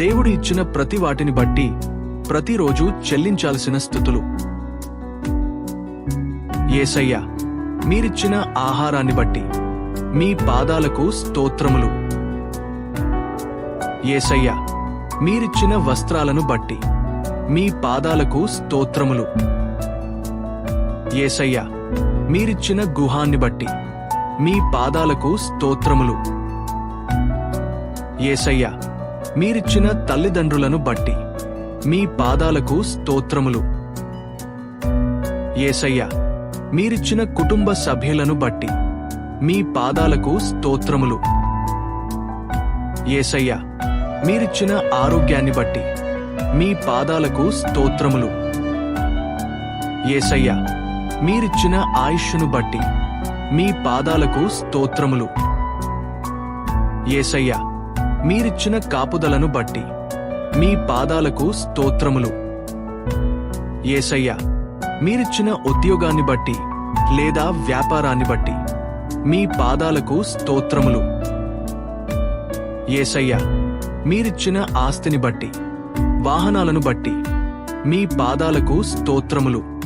దేవుడు ఇచ్చిన ప్రతి వాటిని బట్టి ప్రతిరోజు చెల్లించాల్సిన స్థుతులు. ఏసయ్య మీరిచ్చిన ఆహారాన్ని బట్టి మీ పాదాలకు స్తోత్రములు. ఏసయ్య మీరిచ్చిన వస్త్రాలను బట్టి మీ పాదాలకు స్తోత్రములు. ఏసయ్య మీరిచ్చిన గుహాన్ని బట్టి మీ పాదాలకు స్తోత్రములు. ఏసయ్యా మీరిచ్చిన తల్లిదండ్రులను బట్టి. మీ పాదాలకు స్తోత్రములు. ఏసయ్య మీరిచ్చిన కుటుంబ సభ్యులను బట్టి. మీ పాదాలకు స్తోత్రములు. ఏసయ్య మీరిచ్చిన ఆరోగ్యాన్ని బట్టి. మీ పాదాలకు స్తోత్రములు. ఏసయ్య మీరిచ్చిన ఆయుష్ను బట్టి. మీ పాదాలకు స్తోత్రములు. ఏసయ్యా మీరిచ్చిన కాపుదలను బట్టి మీ పాదాలకు స్తోత్రములు. ఏసయ్యా మీరిచ్చిన ఉద్యోగాన్ని బట్టి లేదా వ్యాపారాన్ని బట్టి మీ పాదాలకు స్తోత్రములు. ఏసయ్యా మీరిచ్చిన ఆస్తిని బట్టి వాహనాలను బట్టి మీ పాదాలకు స్తోత్రములు.